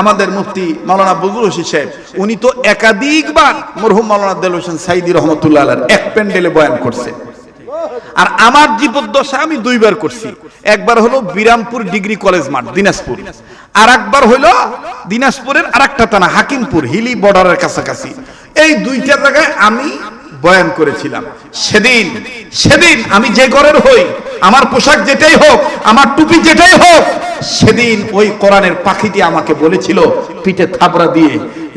আমাদের মুফতি মাওলানা বজরুল হোসেন সাহেব, উনি তো একাধিকবার মরহুম মাওলানা দেল হোসেন সাইদি রহমতুল্লাহ এক প্যান্ডেলে বয়ান করছে। আর আমার জীবদ্দশা আমি দুইবার করছি। একবার হলো বিরামপুর ডিগ্রি কলেজ মাঠ, দিনাজপুর। আর একবার হলো দিনাজপুরের আর একটা থানা, হাকিমপুর, হিলি বর্ডারের কাছাকাছি। এই দুইটা জায়গায় আমি বয়ান করেছিলাম। সেদিন সেদিন আমি যে ঘরের হই, আমার পোশাক যেটাই হোক, আমার টুপি যেটাই হোক, সেদিন ওই কোরআনের পাখিটি আমাকে বলেছিল, পিঠে থাবড়া দিয়ে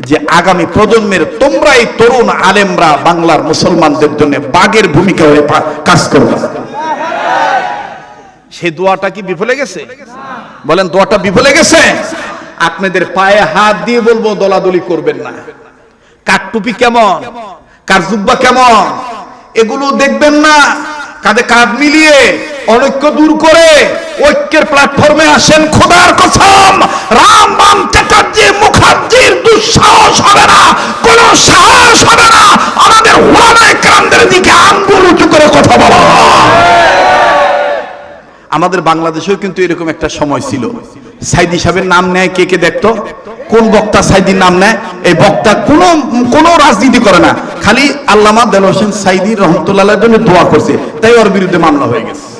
যে আগামী প্রজন্মের তোমরাই তরুণ আলেমরা বাংলার মুসলমানদের জন্য বাগের ভূমিকা হয়ে কাজ করবে। সেই দোয়াটা কি বিফলে গেছে? বলেন, দোয়াটা বিফলে গেছে? আপনাদের পায়ে হাত দিয়ে বলব, দলাদলি করবেন না। কার টুপি কেমন? কার জুব্বা কেমন? এগুলো দেখবেন না। কাঁধে কাঁধ মিলিয়ে অনৈক্য দূর করে ঐক্যের প্ল্যাটফর্মে আসেন খোদার কসম। রাম বাম চ্যাটার্জি, মুখার্জির দুঃসাহস হবে না, কোন সাহস হবে না। আমাদের ওলামায়ে কেরামদের দিকে আঙ্গুল উঁচু করে কথা বলা। আমাদের বাংলাদেশেও কিন্তু এরকম একটা সময় ছিল। সাইদি সাহেবের নাম নেয় কে কে দেখতো? কোন বক্তা সাইদির নাম নেয়? এই বক্তা কোনো কোনো রাজনীতি করে না। খালি আল্লামা দেল হোসেন সাইদি রহমতুল্লাহ জন্য দোয়া করছে। তাই ওর বিরুদ্ধে মামলা হয়ে গেছে।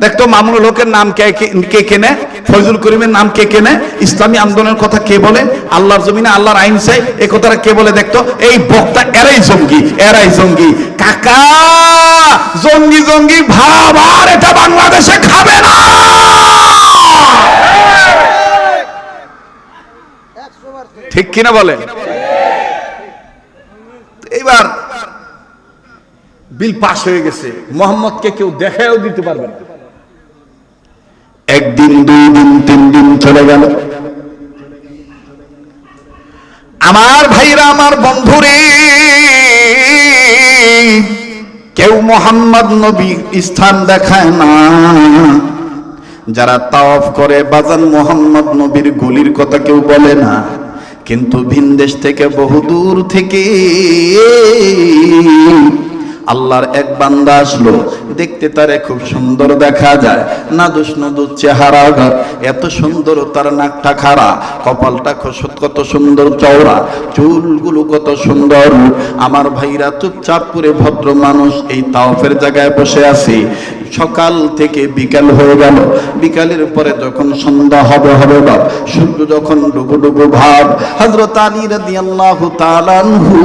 দেখতো মামুনুল লোকের নাম কে, কে- কেনে? ফয়জুল করিমের নাম কে কেনে? ইসলামী আন্দোলনের কথা কে বলে? আল্লাহর জমিনে আল্লাহর আইন চাই। এ কথাটা কে বলে দেখতো? এই বক্তা এরাই জঙ্গি এরাই জঙ্গি। কাকা, জঙ্গি জঙ্গি ভাব আর এটা বাংলাদেশে খাবে না! ঠিক কিনা বলে এইবার বিল পাস হয়ে গেছে। মোহাম্মদকে কেউ দেখাও দিতে পারবে না। একদিন দুই দিন তিন দিন চলে গেল। আমার ভাইরা আমার বন্ধুরে কেউ মোহাম্মদ নবী স্থান দেখায় না। যারা তাওয়াফ করে বাজান মোহাম্মদ নবীর গলির কথা কেউ বলে না। কিন্তু ভিন দেশ থেকে বহু দূর থেকে আল্লাহর এক বান্দা আসলো। দেখতে তারে খুব সুন্দর দেখা যায়। না নাদুস নদুস চেহারা এত সুন্দর তার নাকটা খাড়া। কপালটা কত সুন্দর চওড়া। চুলগুলো কত সুন্দর। আমার ভাইরা চুপচাপ করে ভদ্র মানুষ এই তাওফের জায়গায় বসে আছে। সকাল থেকে বিকাল হয়ে গেল। বিকালের পরে যখন সন্ধ্যা হবে হবে বা সূর্য যখন ডুবু ডুবু ভাব, হযরত আলী তাআলা আনহু,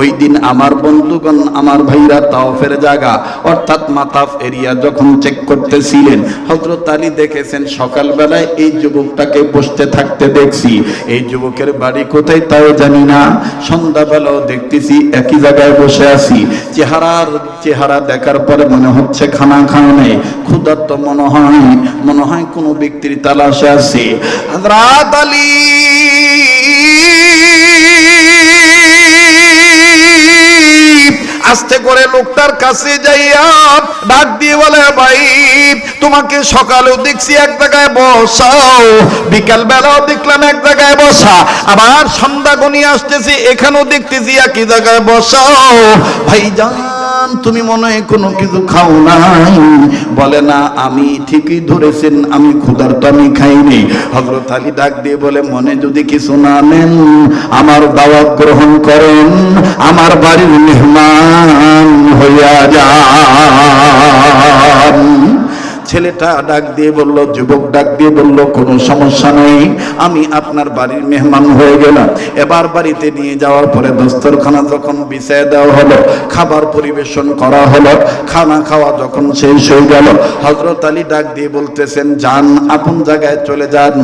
ওই দিন আমার বন্ধুগণ, আমার ভাইরা তাওফের জায়গা অর্থাৎ মাতাফ এরিয়া যখন চেক করতেছিলেন, হযরত আলী দেখেছেন সকালবেলায় এই যুবকটাকে বসতে থাকতে দেখছি। এই যুবকের বাড়ি কোথায় তাও জানি না। সন্ধ্যাবেলাও দেখতেছি একই জায়গায় বসে আছি। চেহারার, চেহারা দেখার পরে মনে হচ্ছে খানা খাওয়া নেই। ক্ষুধার্ত মনে হয় মনে হয় কোনো ব্যক্তির তালাশে আছে। আস্তে করে লোকটার কাছে যাইয়া ডাক দিয়ে বলে, ভাই, তোমাকে সকালেও দেখছি এক জায়গায় বসাও বিকাল বেলাও দেখলাম এক জায়গায় বসা, আবার সন্ধ্যা গনিয়ে আসতেছি, এখানেও দেখতেছি একই জায়গায় বসাও। ভাই জান তুমি মনে হয় কোনো কিছু খাও নাই? বলে, না, আমি ঠিকই ধরেছেন, আমি ক্ষুধার তো আমি খাইনি। হজরত আলী ডাক দিয়ে বলে, মনে যদি কিছু না নেন, আমার দাওয়াত গ্রহণ করেন, আমার বাড়ির মেহমান হইয়া যান। ছেলেটা ডাক দিয়ে বলল, যুবক ডাক দিয়ে বলল, কোনো সমস্যা নেই, আমি আপনার বাড়ির মেহমান হয়ে গেলাম। এবার বাড়িতে নিয়ে যাওয়ার পরে দস্তরখানা যখন বিছায় দেওয়া হলো, খাবার পরিবেশন করা হলো, খানা খাওয়া যখন শেষ হয়ে গেল হজরত আলী ডাক দিয়ে বলতেছেন, যান, আপন জায়গায় চলে যান।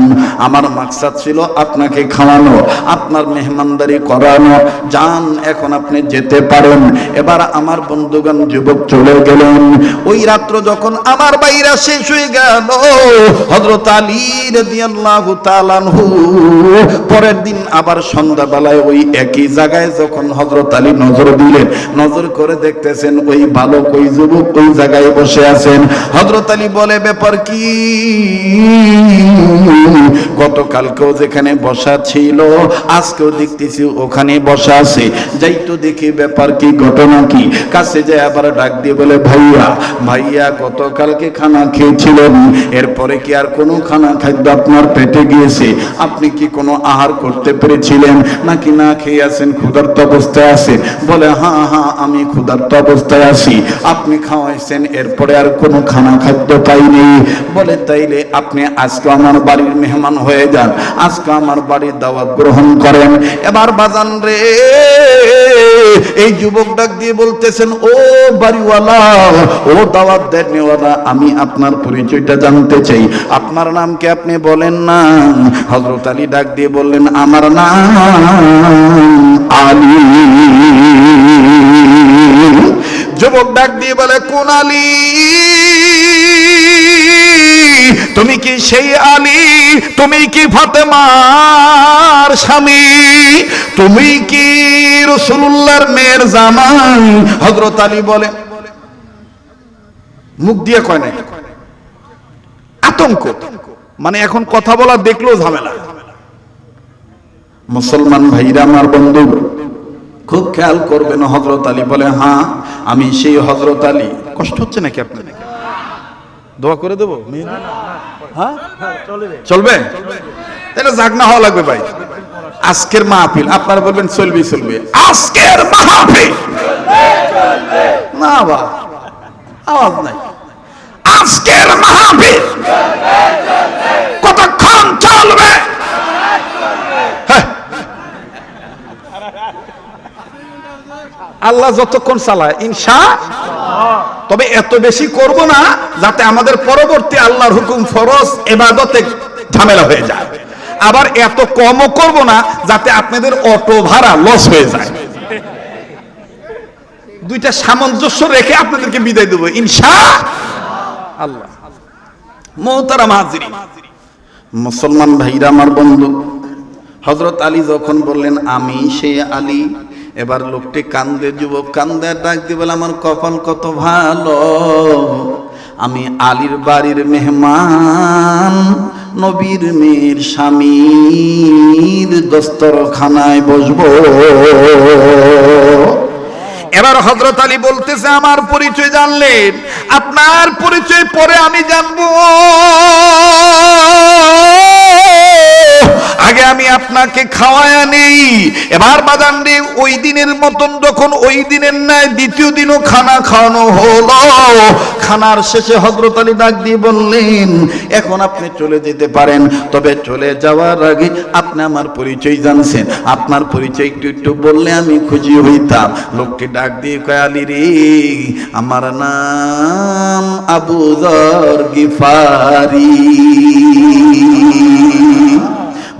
আমার মাকসাদ ছিল আপনাকে খাওয়ানো, আপনার মেহমানদারি করানো। যান, এখন আপনি যেতে পারেন। এবার আমার বন্ধুগণ, যুবক চলে গেলেন। ওই রাত্র যখন আমার বাইরা শেষ হয়ে গেল। হযরত আলী পরের দিন আবার সন্ধ্যাবেলায় ওই একই জায়গায় যখন হযরত আলী নজর দিলেন, নজর করে দেখতেছেন ওই বালক, ওই যুবক ওই জায়গায় বসে আছেন। হযরত আলী বলে, ব্যাপার কি? গতকালকেও যেখানে বসা ছিল, আজকেও দেখতেছি ওখানে বসা আছে। যাই তো দেখি ব্যাপার কি, ঘটনা কি? কাছে যায় আবার ডাক দিয়ে বলে, ভাইয়া ভাইয়া, গতকালকে খানা খেয়েছিলেন এরপরে কি আর কোনো খানা খাদ্য আপনার পেটে গিয়েছে। আপনি কি কোনো আহার করতে পেরেছিলেন? নাকি না খেয়ে আছেন? ক্ষুধার্ত অবস্থায় আছে। বলে হ্যাঁ হ্যাঁ আমি ক্ষুধার্ত অবস্থায় আছি। আপনি খাওয়াইছেন, এরপরে আর কোনো খানা খাদ্য পাইনি। বলে, তাইলে আপনি আজকে আমার বাড়ির মেহমান হয়ে যান। আজকে আমার বাড়ির দাওয়াত গ্রহণ করেন। এবার বাজান রে, এই যুবক ডাক দিয়ে বলতেছেন, ও বাড়িওয়ালা, ও দাওয়াত দেনওয়ালা, আমি আপনার পরিচয়টা জানতে চাই। আপনার নাম কি আপনি বলেন না। হজরত আলী ডাক দিয়ে বললেন, আমার নাম আলী। যুবক ডাক দিয়ে বলে, কোন আলী? তুমি কি সেই আলী? তুমি কি ফাতেমার স্বামী? তুমি কি রসুল্লাহর মেয়ের জামাই? হজরত আলী বলে মুখ দিয়ে কয় নাই? আতঙ্ক। মানে এখন কথা বলা দেখলেও ঝামেলা। মুসলমান ভাইরা, আমার বন্ধু, খুব খেয়াল করবেন হজরত আলী বলে হ্যাঁ আমি সেই হজরত আলী। কষ্ট হচ্ছে নাকি আপনার দোয়া করে দেবো? হ্যাঁ? চলবে? তাহলে জাগনা হওয়া লাগবে ভাই। আজকের মাহফিল, আপনারা বলবেন চলবে চলবে। আজকের মাহফিল! না বা। আওয়াজ নাই। আজকের কতক্ষণ চলবে? হ্যাঁ। আল্লাহ যতক্ষণ চালায় ইনশা তবে এত বেশি করব না যাতে আমাদের পরবর্তী আল্লাহর হুকুম ফরজ, এবাদতে ঝামেলা হয়ে যায়। আবার এত কমও করব না যাতে আপনাদের অটো ভাড়া লস হয়ে যায়। দুইটা সামঞ্জস্য রেখে আপনাদেরকে বিদায় দেবো, ইনশা আল্লাহ। মহতারা মাহাজিরি মুসলমান ভাইরা, আমার বন্ধু হজরত আলী যখন বললেন, আমি সে আলী এবার লোকটি কান্দে, যুবক কান্দে, ডাক দিয়ে বলে, আমার কপাল কত ভালো। আমি আলীর বাড়ির মেহমান, নবীর মেয়ের স্বামীর দস্তরখানায় বসবো। এবার হজরত আলী বলতেছে, আমার পরিচয় জানলেন। আপনার পরিচয় পরে আমি জানব। আগে আমি আপনাকে খাওয়ায়া নেই। এবার বাজান রে ওই দিনের মতন যখন ওই দিনের ন্যায় দ্বিতীয় দিনও খানা খাওয়ানো হলো, খানার শেষে হজরত আলী ডাক দিয়ে বললেন, এখন আপনি চলে যেতে পারেন, তবে চলে যাওয়ার আগে আপনি আমার পরিচয় জানছেন। আপনার পরিচয় একটু একটু বললে আমি খুশি হইতাম। লোকটি ডাক দিয়ে কয়ালি রে আমার নাম আবু দর গিফারি।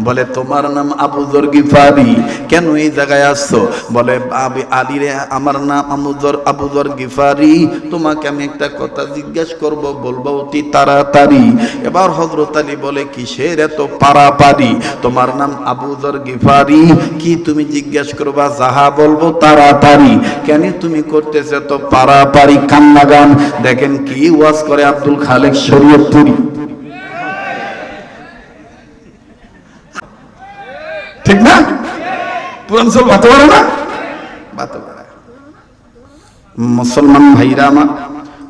বলে, তোমার নাম আবু জর গিফারি। কেন এই জায়গায় আসছো? বলে, আবি আলী রে, আমার নাম আবুজর আবুজর গিফারি। তোমাকে আমি একটা কথা জিজ্ঞেস করব, বলব অতি তাড়াতাড়ি। এবার হজরত আলী বলে, কিসের এত পারাপারি? তোমার নাম আবুজর গিফারি। কি তুমি জিজ্ঞেস করবা, যাহা বলব তাড়াতাড়ি। কেন তুমি করতেছে এত পারাপারি কান্না গান দেখেন কি ওয়াজ করে আব্দুল খালেক শরীয়তপুরি। ঠিক না? পুরানসল বাতে পারে না? বাতে পারে মুসলমান ভাইরা আমার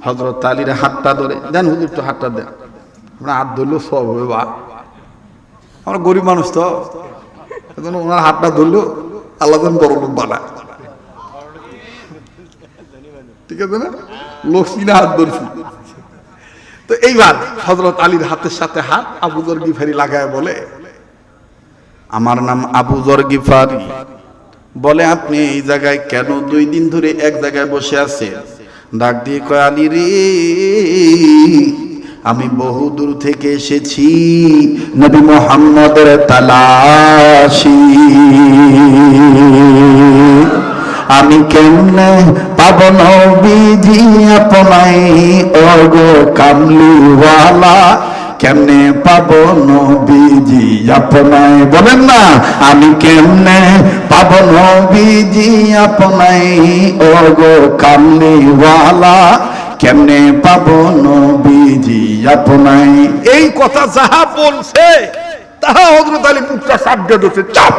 হজরত আলীর হাতটা ধরে দেন হুজুর তো হাতটা দেন। আমরা হাত ধরলেও সব হবে বা আমরা গরিব মানুষ তো। এখন ওনার হাতটা ধরলেও আল্লাহ বড় লোক বানায়। ঠিক আছে না? লোক সিনা হাত ধরছি। তো এইবার হজরত আলীর হাতের সাথে হাত আবুদর গিফারি লাগায় বলে আমার নাম আবু জর গিফারি। বলে, আপনি এই জায়গায় কেন দুই দিন ধরে এক জায়গায় বসে আছেন? ডাক দিয়ে কয়, আলী রে, আমি বহু দূর থেকে এসেছি। নবী মোহাম্মদের তালাশি। আমি কেমনে পাব নবীজি আপনাই ওগো কামলিওয়ালা কেমনে পাব নবীজি? আপনাই বলেন না, আমি কেমনে পাব নবীজি? আপনাই ওগো কামলিওয়ালা, কেমনে পাব নবীজি? আপনাই এই কথা যাহা বলছে, তাহা হজরত আলী মুখটা সাবজে দিচ্ছে চাপ।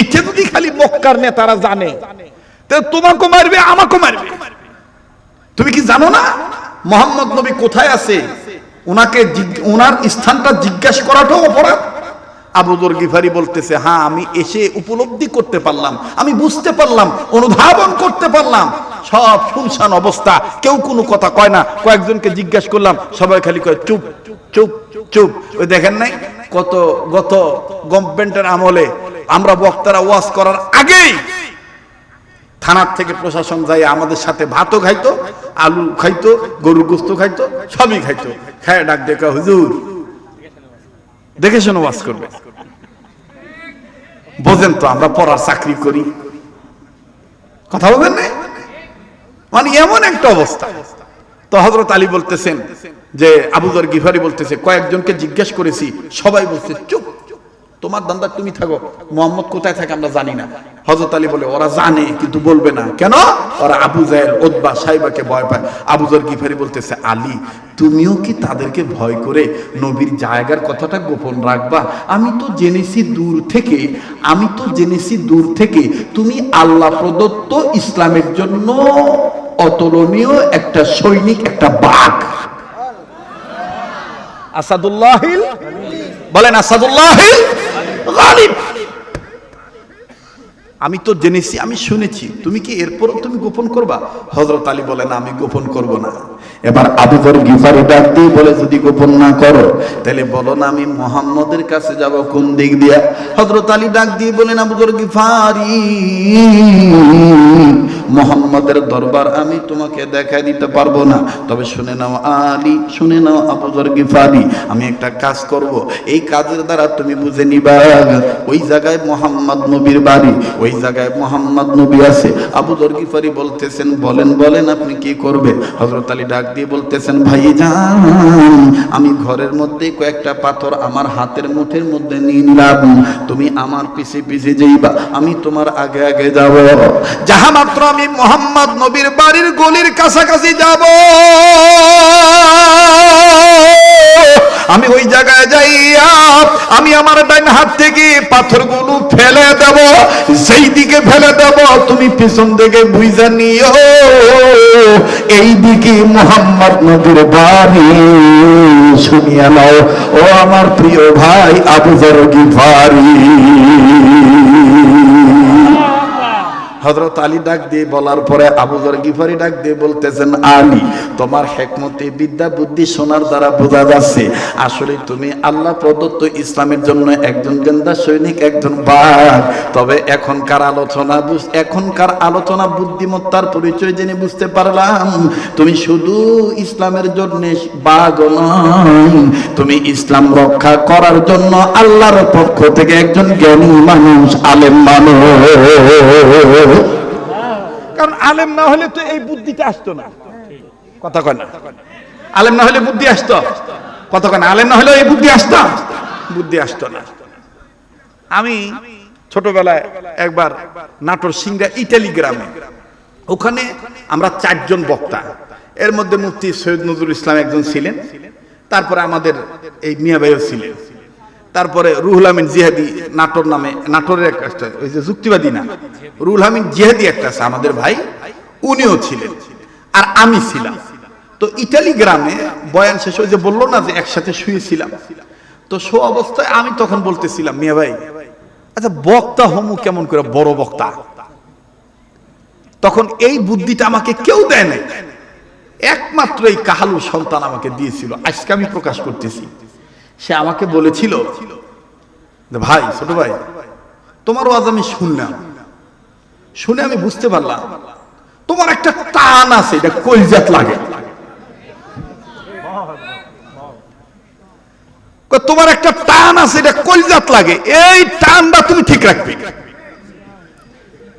এটা যদি খালি মক্কার নেতারা জানে তোমাকে মারবে আমাকে মারবে। তুমি কি জানো না? মোহাম্মদ নবী কোথায় আছে? ওনাকে ওনার স্থানটা জিজ্ঞাসা করাটাও অপরাধ। আবুদর গিফারি বলতেছে হ্যাঁ আমি এসে উপলব্ধি করতে পারলাম। আমি বুঝতে পারলাম, অনুধাবন করতে পারলাম। সব শুনশান অবস্থা। কেউ কোনো কথা কয় না। কয়েকজনকে জিজ্ঞাসা করলাম, সবাই খালি কয়, চুপ চুপ চুপ। ওই দেখেন নাই? কত গত গভর্নমেন্টের আমলে আমরা বক্তারা ওয়াজ করার আগেই থানার থেকে প্রশাসন যাই আমাদের সাথে ভাতও খাইতো, আলু খাইতো, গরুর গোস্ত খাইতো, সবই খাইতো। খায় ডাক দেখা, হুজুর দেখে শুনে ওয়াজ করবে। বোঝেন তো, আমরা পড়ার চাকরি করি। কথা বলবেন না মানে এমন একটা অবস্থা। তো হজরত আলী বলতেছেন যে আবুদর গিফারি বলতেছে, কয়েকজনকে জিজ্ঞেস করেছি, সবাই বলছে, চুপ তোমার দান্দা তুমি থাকো। মোহাম্মদ কোথায় থাকে আমরা জানি না। হজরত আলী বলে, ওরা জানে, কিন্তু বলবে না। কেন? ওরা আবু জাহেল ওদবা সাইবাকে ভয় পায়। আবুজর গিফারি বলতেছে, আলী, তুমিও কি তাদেরকে ভয় করে নবীর জায়গার কথাটা গোপন রাখবা? আমি তো জেনেছি দূর থেকে, আমি তো জেনেছি দূর থেকে তুমি আল্লাহ প্রদত্ত ইসলামের জন্য অতুলনীয় একটা সৈনিক, একটা বাঘ। আসাদুল্লাহিল? বলেন আসাদুল্লাহিল? আমি তো জেনেছি, আমি শুনেছি। তুমি কি এরপরও তুমি গোপন করবা? হজরত আলী বলেন আমি গোপন করব না। এবার আবুদর গিফারি ডাক দিয়ে বলে, যদি গোপন না করো, তাহলে বলো না আমি মোহাম্মদের কাছে যাব কোন দিক দিয়া? হজরত আলী ডাক দিয়ে বলেন আবুদর গিফারি, মোহাম্মদের দরবার আমি তোমাকে দেখাই দিতে পারব না। তবে শুনে নাও আলী, শুনে নাও আবুদর গিফারি, আমি একটা কাজ করব। এই কাজের দ্বারা তুমি বুঝে নিবা, ওই জায়গায় মোহাম্মদ নবীর বাড়ি, ওই জায়গায় মোহাম্মদ নবী আছে। আবু গিফারি বলতেছেন, বলেন বলেন, আপনি কি করবে? হজরত আলী ডাক দিয়ে বলতেছেন ভাই যান আমি ঘরের মধ্যে কয়েকটা পাথর আমার হাতের মুঠের মধ্যে নিয়ে নিলাম। তুমি আমার পিছে পিছে যাইবা, আমি তোমার আগে আগে যাব। যাহা মাত্র আমি মোহাম্মদ নবীর বাড়ির গলির কাছাকাছি যাব। আমি ওই জায়গায় যাইয়া, আমি আমার ডাইন হাত থেকে পাথরগুলো ফেলে দেব সেই দিকে ফেলে দেব, তুমি পিছন থেকে বুঝা নিও। এই দিকে মোহাম্মদ নদীর বাড়ি শুনিয়া নাও। ও আমার প্রিয় ভাই আবু জর গিফারি। হজরত আলী ডাক দিয়ে বলার পরে আবুজর গিফারি ডাক দিয়ে বলতেছেন, আলী, তোমার হেকমতে বিদ্যা বুদ্ধি শোনার দ্বারা বোঝা যাচ্ছে, আসলে তুমি আল্লাহ প্রদত্ত ইসলামের জন্য একজন গেন্দা সৈনিক, একজন বাঘ। তবে এখনকার আলোচনা এখনকার আলোচনা বুদ্ধিমত্তার পরিচয় জেনে বুঝতে পারলাম, তুমি শুধু ইসলামের জন্য বাঘ নয়, তুমি ইসলাম রক্ষা করার জন্য আল্লাহর পক্ষ থেকে একজন জ্ঞানী মানুষ, আলেম মানুষ। কারণ আলেম না হলে তো এই বুদ্ধিটা আসতো না। কথা কয় না। আলেম না হলে বুদ্ধি আসতো। কথা কয় না। আলেম না হলে এই বুদ্ধি আসতো। বুদ্ধি আসতো না। আমি ছোটবেলায় একবার নাটোর সিংড়া ইটালি গ্রামে ওখানে আমরা চারজন বক্তা। এর মধ্যে মুফতি সৈয়দ নজরুল ইসলাম একজন ছিলেন। তারপরে আমাদের এই মিয়া ভাইও ছিলেন। তারপরে রুহুল আমিন জিহাদি নাটোর নামে, নাটোরের একটা ওই যে যুক্তিবাদী না। রুহুল আমিন জিহাদি একটা আছে, আমাদের ভাই, উনিও ছিলেন, আর আমি ছিলাম। তো ইটালি গ্রামে বয়ান শেষ হয়ে যে বলল না যে একসাথে শুয়েছিলাম। তো সো অবস্থায় আমি তখন বলতেছিলাম, মিয়া ভাই আচ্ছা বক্তা হমু কেমন করে, বড় বক্তা? তখন এই বুদ্ধিটা আমাকে কেউ দেয় নাই। একমাত্র এই কাহালু সন্তান আমাকে দিয়েছিল, আজকে আমি প্রকাশ করতেছি। সে আমাকে বলেছিল ভাই, ছোট ভাই তোমার ওয়াজ আমি শুনলাম। শুনে আমি বুঝতে পারলাম, তোমার একটা টান আছে, এটা কলজাত লাগে। তোমার একটা টান আছে, এটা কলজাত লাগে। এই টানটা তুমি ঠিক রাখবে।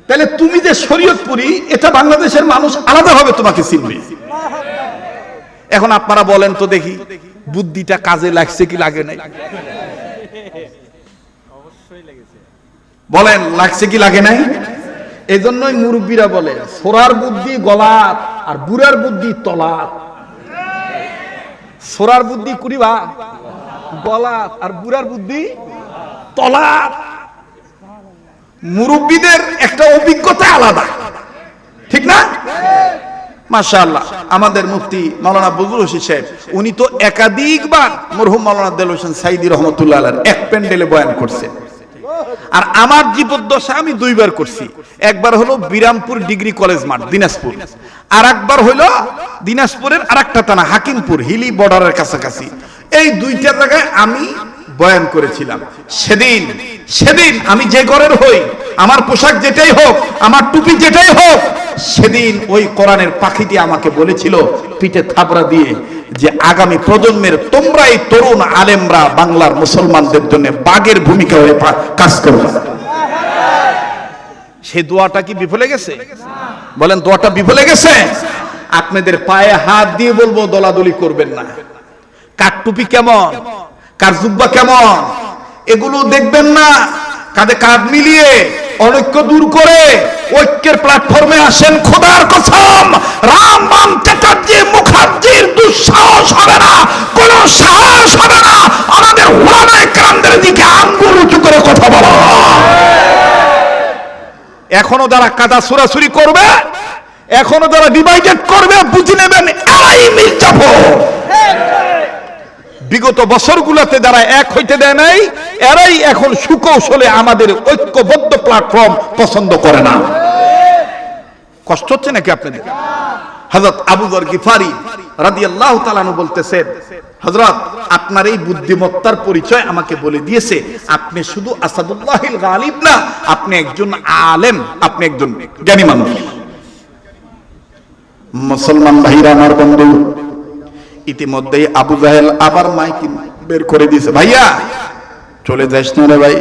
তাহলে তুমি যে শরীয়তপুরি, এটা বাংলাদেশের মানুষ আলাদাভাবে তোমাকে চিনবে। এখন আপনারা বলেন তো দেখি বুদ্ধিটা কাজে লাগছে কি লাগে নাই? বলেন লাগছে কি লাগে নাই? এজন্যই মুরব্বীরা বলে সোরার বুদ্ধি গলাত আর বুড়ার বুদ্ধি তলাত। সোরার বুদ্ধি কুড়িবা? গলাত আর বুড়ার বুদ্ধি তলাত। মুরব্বীদের একটা অভিজ্ঞতা আলাদা। ঠিক না? মাশাআল্লাহ। আমাদের মুফতি মাওলানা বজরুল হোসেন সাহেব, উনি তো একাধিকবার মরহুম মাওলানা দেল হোসেন সাইদি রহমতুল্লাহ এক প্যান্ডেলে বয়ান করছে। আর আমার জীবদ্দশা আমি দুইবার করছি। একবার হলো বিরামপুর ডিগ্রি কলেজ মাঠ, দিনাজপুর। আর একবার হলো দিনাজপুরের আরেকটা থানা, হাকিমপুর, হিলি বর্ডারের কাছাকাছি। এই দুইটা জায়গায় আমি বয়ান করেছিলাম। সেদিন সেদিন আমি যে ঘরের হই, আমার পোশাক যেটাই হোক, আমার টুপি যেটাই হোক, সেদিন ওই কোরআনের পাখিটি আমাকে বলেছিল, পিঠে থাবড়া দিয়ে যে আগামী প্রজন্মের তোমরা এই তরুণ আলেমরা বাংলার মুসলমানদের জন্য বাগের ভূমিকা হয়ে কাজ করবে সেই দোয়াটা কি বিফলে গেছে? বলেন, দোয়াটা বিফলে গেছে? আপনাদের পায়ে হাত দিয়ে বলব, দলাদলি করবেন না। কার টুপি কেমন? কার জুব্বা কেমন? এগুলো দেখবেন না। কাঁধে কাঁধ মিলিয়ে অনৈক্য দূর করে ঐক্যের প্ল্যাটফর্মে আসেন খোদার কসম। রাম বাম চ্যাটার্জি, মুখার্জির দুঃসাহস হবে না, কোন সাহস হবে না। আমাদের ওলামায়ে কেরামদের দিকে আঙ্গুল উঁচু করে কথা বলা। এখনও যারা কাদা সুরাসুরি করবে, এখনও যারা ডিভাইডেড করবে, বুঝে নেবেন এরাই মির্জাফর বিগত বছরগুলোতে যারা এক হইতে দেয় নাই, এরাই এখন সুকৌশলে আমাদের ঐক্যবদ্ধ প্ল্যাটফর্ম পছন্দ করে না। কষ্ট হচ্ছে নাকি আপনাদের? হযরত আবু যর গিফারি রাদিয়াল্লাহু তাআলা আনহু বলতেছেন হযরত, আপনার এই বুদ্ধিমত্তার পরিচয় আমাকে বলে দিয়েছে, আপনি শুধু আসাদুল্লাহিল গালিব না, আপনি একজন আলেম, আপনি একজন জ্ঞানী মানুষ। মুসলমান ভাইরা, আমার বন্ধু ইতিমধ্যেই আবু জাহেল আবার মাইকি বের করে দিয়েছে ভাইয়া, চলে যাস না রে ভাই।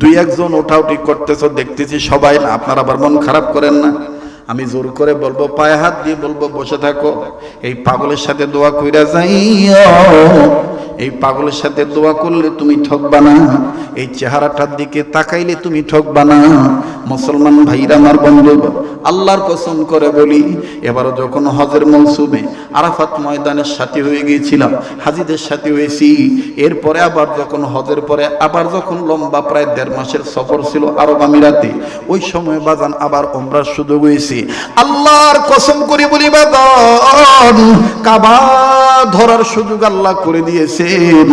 দুই একজন ওঠাউটি করতেছ, দেখতেছি সবাই না। আপনার আবার মন খারাপ করেন না। আমি জোর করে বলব, পায়ে হাত দিয়ে বলব, বসে থাকো। এই পাগলের সাথে দোয়া কইরা যাই এই পাগলের সাথে দোয়া করলে তুমি ঠকবা না। এই চেহারাটার দিকে তাকাইলে তুমি ঠকবা না। মুসলমান ভাইরা, আমার বন্ধু, আল্লাহর কসম করে বলি, এবারও যখন হজের মৌসুমে আরাফাত ময়দানের সাথে হয়ে গিয়েছিলাম, হাজিদের সাথে হয়েছি, এরপরে আবার যখন হজের পরে, আবার যখন লম্বা প্রায় দেড় মাসের সফর ছিল আরব আমিরাতে, ওই সময় বাজান আবার ওমরার সুযোগ হয়েছে। আল্লাহর কসম করে বলি বাদান কাবা ধরার সুযোগ আল্লাহ করে দিয়েছেন।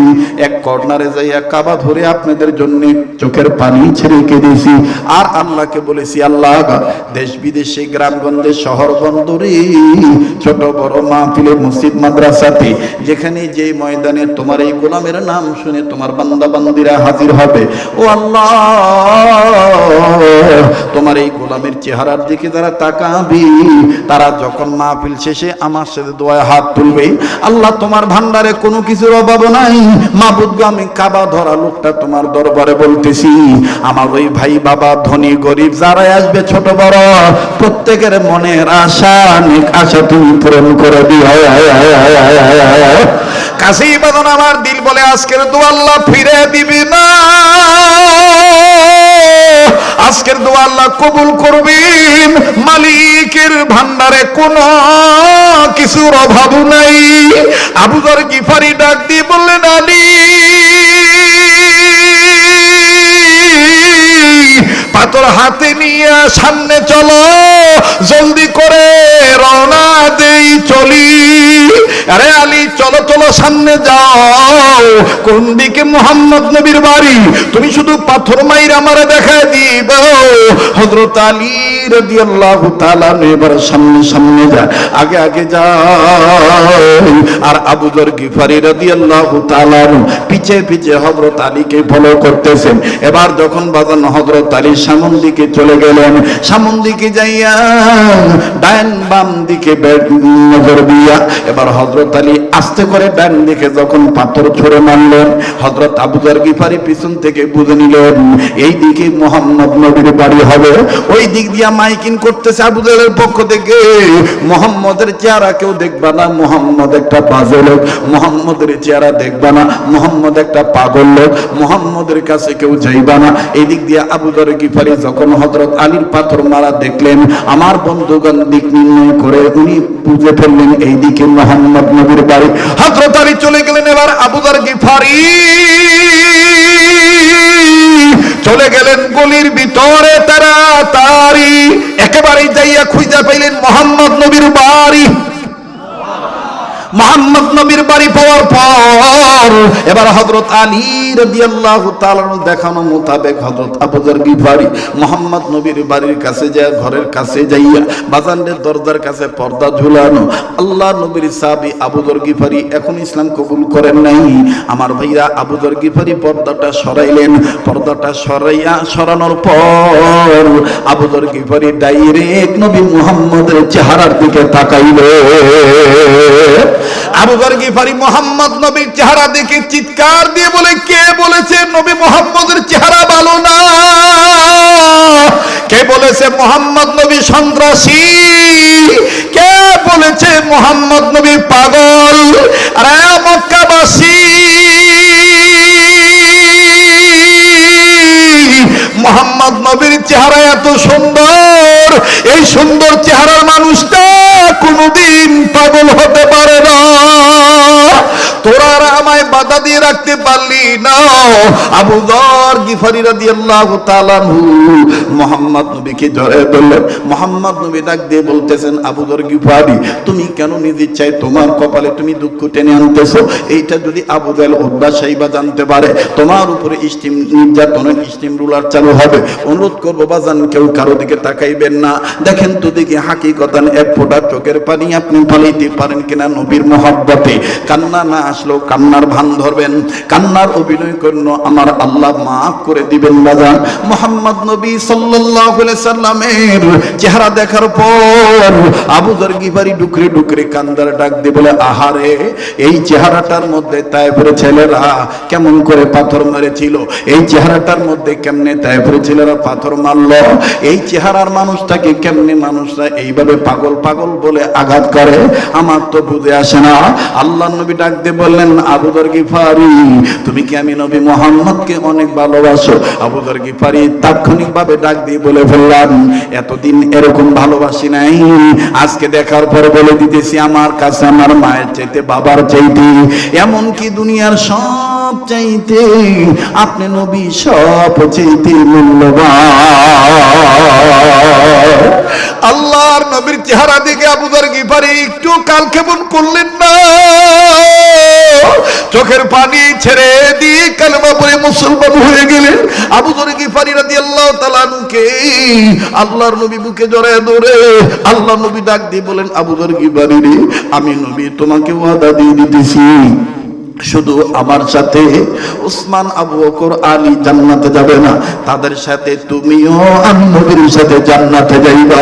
এক কর্নারে যাইয়া কাবা ধরে আপনাদের জন্য চোখের পানি ছেড়ে কেঁদেছি আর আল্লাহকে বলেছি, আল্লাহ দেশ বিদেশে গ্রামগঞ্জে শহর বন্দরে ছোট, বড় মাহফিলে, মসজিদ, মাদ্রাসাতে, যেখানে যে ময়দানে তোমার এই গোলামের নাম শুনে তোমার বান্দা বান্দিরা হাজির হবে, ও আল্লাহ, তোমার এই গোলামের চেহারার দিকে যারা তাকাবি তারা যখন মাহফিল শেষে আমার সাথে দোয়ায় হাত তুলবে আল্লাহ তোমার ভান্ডারে কোনো কিছুর অভাব নাই। মাবুদ গো, আমি কাবা ধরা লোকটা তোমার দরবারে বলতেছি আমার ওই ভাই বাবা ধনী গরিব যারাই আসবে ছোট বড় প্রত্যেকের মনের আশা নেক আশা তুমি পূরণ করে দিও। কাছেই বাদন আমার দিল বলে আজকের দু আল্লাহ ফিরে দিবি না। আজকের দোয়া আল্লাহ কবুল করবেন। মালিকের ভান্ডারে কোনো কিছুর অভাব নাই। আবুদর গিফারি ডাক দিয়ে বললেন, আলী, পাথর হাতে নিয়ে সামনে চলো, জলদি করে রওনা দেই, চলি। আরে আলী, চলো চলো, সামনে যাও। কোন দিকে মোহাম্মদ নবীর বাড়ি? তুমি শুধু পাথর মাইর আমারে দেখায় দিব। হযরত আলী রাদিয়াল্লাহু তাআলা এবার সামনে সামনে আগে আগে আর গিফারি তাআলা পিছে পিছে হযরত আলীকে ফলো করতেছেন। এবার যখন বাজান হযরত আলী সামন দিকে চলে গেলেন, সামন দিকে যাইয়া ডান বাম দিকে নজর দিয়া এবার হযরত আলী আস্তে করে ডান দিকে যখন পাথর ছুঁড়ে মারলেন, হযরত আবু যর গিফারি পিছন থেকে বুঝে নিলেন এই দিকে মোহাম্মদ নবীর বাড়ি হবে ওই দিক দিয়া মাইকিং করতেছে আবু জাহেলের পক্ষ থেকে। মোহাম্মদের চেহারা কেউ দেখবা না, মোহাম্মদ একটা বাজে লোক, মোহাম্মদের চেহারা দেখবা না, মোহাম্মদ একটা পাগল লোক, মোহাম্মদের কাছে কেউ যাইবা না। এই দিক দিয়ে আবু দরে গিফারি যখন হযরত আলীর পাথর মারা দেখলেন, আমার বন্ধুগণ দিক নির্ণয় করে উনি বুঝে ফেললেন এই দিকে মোহাম্মদ নবীর বাড়ি। হযরত আলী চলে গেলেন এবার আবু দর গিফারি। চলে গেলেন গলির ভিতরে তারা তারি একেবারে যাইয়া খুঁজা পাইলেন মোহাম্মদ নবীর বাড়ি। মোহাম্মদ নবীর বাড়ি পাওয়ার পর এবার হযরত আলী রাদিয়াল্লাহু তাআলা দেখানো মোতাবেক হযরত আবু যর গিফারি মোহাম্মদ নবীর বাড়ির কাছে যায়, ঘরের কাছে যাইয়া বাজানের দরজার কাছে পর্দা ঝুলানো। আল্লাহ নবীর সাহাবী আবু যর এখন ইসলাম কবুল করেন নাই। আমার ভাইরা আবু যর পর্দাটা সরাইলেন। পর্দাটা সরাইয়া সরানোর পর আবু যর ডাইরেক্ট নবী মুহাম্মদের চেহারার দিকে তাকাইলেন। আবু মোহাম্মদ নবীর চেহারা দেখে চিৎকার দিয়ে বলে, কে বলেছে নবী মোহাম্মদের চেহারা ভালো না? কে বলেছে মোহাম্মদ নবী সন্ত্রাসী? কে বলেছে মোহাম্মদ নবী পাগল? আরে, মক্কাবাসী। মোহাম্মদ নবীর চেহারা এত সুন্দর এই সুন্দর চেহারার মানুষটা কোনোদিন পাগল হতে পারে না। তোরা আমায় বাধা দিয়ে রাখতে পারলি না। আবু দর গিফারি মোহাম্মদ নবীকে জড়ায় ধরলেন মোহাম্মদ নবী ডাক দিয়ে বলতেছেন, আবু দর গিফারি, তুমি কেন নিজে চাই তোমার কপালে তুমি দুঃখ টেনে আনতেছো? এইটা যদি আবু উদ্বা সাইবা জানতে পারে, তোমার উপরে স্টিম নির্যাতনের স্টিম রুলার চালু হবে। অনুরোধ করব, বাজান, কেউ কারও দিকে তাকাইবেন না। দেখেন তো দেখি হাকিকতান এক ফোঁটা চোখের পানি আপনি ফালাইতে পারেন কিনা নবীর মহব্বতে। কান্না না আসলেও কান্নার ভান ধরবেন। কান্নার অভিনয় করল, আমার আল্লাহ মাফ করে দিবেন বাজান মোহাম্মদ নবী সাল্লাল্লাহু আলাইহি সাল্লামের চেহারা দেখার পর আবু যর গিফারি ডুকরে ডুকরে কান্দার ডাক দিয়ে বলে, আহারে, এই চেহারাটার মধ্যে তাইফের ছেলেরা কেমন করে পাথর মেরেছিল? এই চেহারাটার মধ্যে কেমনে তাইফের ছেলেরা পাথর মারলো? এই চেহারার মানুষটাকে কেমনে মানুষরা এইভাবে পাগল পাগল বলে আঘাত করে? আমার তো বুঝে আসে না। আল্লাহ নবী ডাক দিয়ে বললেন আবুদর গিফারি, তুমি কি আমি নবী মোহাম্মদকে অনেক ভালোবাসো? আবুদর গিফারি তাৎক্ষণিক ভাবে ডাক দিয়ে বলে ফেললাম এতদিন এরকম ভালোবাসি নাই। আজকে দেখার পর বলে দিতেছি, আমার কাছে আমার মায়ের চাইতে বাবার চাইতে। এমন কি দুনিয়ার সব চাইতে, আপনি নবী সব চাইতে মূল্যবান। আল্লাহর নবীর চেহারা দিকে আবুদার গিফারি একটু কাল কেমন করলেন না। চোখের পানি ছেড়ে দিয়ে কালেমা পরে মুসলমান হয়ে গেলেন। আবু ধরে গিফারি রাদি আল্লাহ তালানুকে আল্লাহর নবী বুকে জড়ায় ধরে আল্লাহ নবী ডাক দিয়ে বলেন, আবু ধর গিফারি রে, আমি নবী তোমাকে ওয়াদা দিয়ে দিতেছি। শুধু আমার সাথে উসমান আবু বকর আলী জান্নাতে যাবে না, তাদের সাথে তুমিও আমি নবীর সাথে জান্নাতে যাইবা।